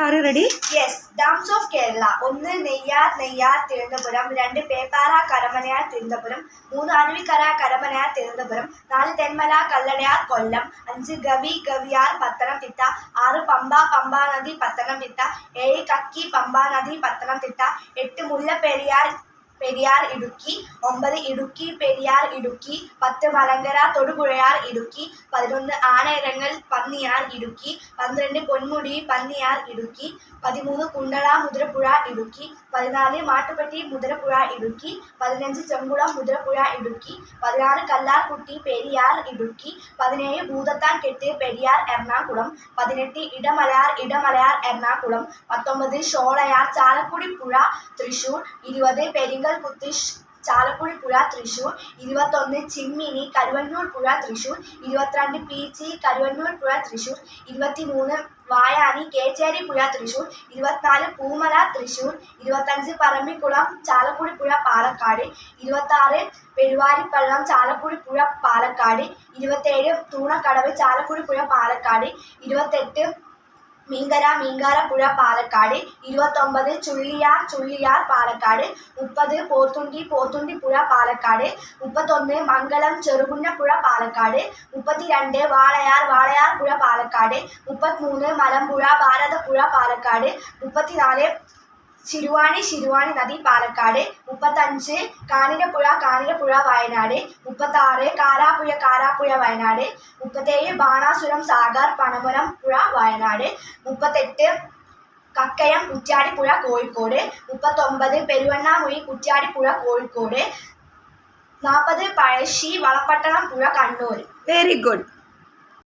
ആറ് ready yes dams of Kerala ഒന്ന് നെയ്യാർ നെയ്യാർ തിരുവനന്തപുരം. രണ്ട് പേപ്പാറ കരമനയാർ തിരുവനന്തപുരം. മൂന്ന് അരുവിക്കര കരമനയാർ തിരുവനന്തപുരം. നാല് തെന്മല കല്ലടയാർ കൊല്ലം. അഞ്ച് ഗവി ഗവിയാർ പത്തനംതിട്ട. ആറ് പമ്പ പമ്പ നദി പത്തനംതിട്ട. ഏഴ് കക്കി പമ്പ നദി പത്തനംതിട്ട. എട്ട് മുല്ലപ്പെരിയാർ പെരിയാർ ഇടുക്കി ഒമ്പത് ഇടുക്കി പെരിയാർ ഇടുക്കി പത്ത് മലങ്കര തൊടുപുഴയാർ ഇടുക്കി പതിനൊന്ന് ആനയിരങ്ങൽ പന്നിയാർ ഇടുക്കി പന്ത്രണ്ട് പൊന്മുടി പന്നിയാർ ഇടുക്കി പതിമൂന്ന് കുണ്ടള മുതിരപ്പുഴ ഇടുക്കി പതിനാല് മാട്ടുപ്പെട്ടി മുതിരപ്പുഴ ഇടുക്കി പതിനഞ്ച് ചെങ്കുളം മുതിരപ്പുഴ ഇടുക്കി പതിനാറ് കല്ലാർകുട്ടി പെരിയാർ ഇടുക്കി പതിനേഴ് ഭൂതത്താൻ കെട്ട് പെരിയാർ എറണാകുളം പതിനെട്ട് ഇടമലയാർ ഇടമലയാർ എറണാകുളം പത്തൊമ്പത് ഷോളയാർ ചാലക്കുടി പുഴ തൃശൂർ ഇരുപത് പെരിങ്കൽ കുത്തിഷ് ചാലക്കുടി പുഴ തൃശൂർ ഇരുപത്തൊന്ന് ചിമ്മിനി കരുവന്നൂർ പുഴ തൃശൂർ ഇരുപത്തിരണ്ട് പീച്ചി കരുവന്നൂർ പുഴ തൃശൂർ ഇരുപത്തിമൂന്ന് വായാനി കേച്ചേരി പുഴ തൃശൂർ ഇരുപത്തിനാല് പൂമല തൃശൂർ ഇരുപത്തഞ്ച് പറമ്പിക്കുളം ചാലക്കുടി പുഴ പാലക്കാട് ഇരുപത്താറ് പെരുവാരിപ്പള്ളം ചാലക്കുടി പുഴ പാലക്കാട് ഇരുപത്തേഴ് തൂണക്കടവ് ചാലക്കുടി പുഴ പാലക്കാട് ഇരുപത്തെട്ട് മീങ്കര മീങ്കാരപ്പുഴ പാലക്കാട്. ഇരുപത്തൊമ്പത് ചുള്ളിയാർ ചുള്ളിയാർ പാലക്കാട്. മുപ്പത് പോത്തുണ്ടി പോത്തുണ്ടിപ്പുഴ പാലക്കാട്. മുപ്പത്തൊന്ന് മംഗലം ചെറുകുന്നപ്പുഴ പാലക്കാട്. മുപ്പത്തിരണ്ട് വാളയാർ വാളയാർ പുഴ പാലക്കാട്. മുപ്പത്തിമൂന്ന് മലമ്പുഴ ഭാരതപ്പുഴ പാലക്കാട്. മുപ്പത്തിനാല് ശിരുവാണി ശിരുവാണി നദി പാലക്കാട്. മുപ്പത്തഞ്ച് കാനിരപ്പുഴ കാനിരപ്പുഴ വയനാട്. മുപ്പത്താറ് കാരാപ്പുഴ കാരാപ്പുഴ വയനാട്. മുപ്പത്തേഴ് ബാണാസുരം സാഗർ പണമുരം പുഴ വയനാട്. മുപ്പത്തെട്ട് കക്കയം കുറ്റ്യാടിപ്പുഴ കോഴിക്കോട്. മുപ്പത്തൊമ്പത് പെരുവണ്ണാമുഴി കുറ്റ്യാടിപ്പുഴ കോഴിക്കോട്. നാൽപ്പത് പഴശ്ശി വളപ്പട്ടണം പുഴ കണ്ണൂർ. Very good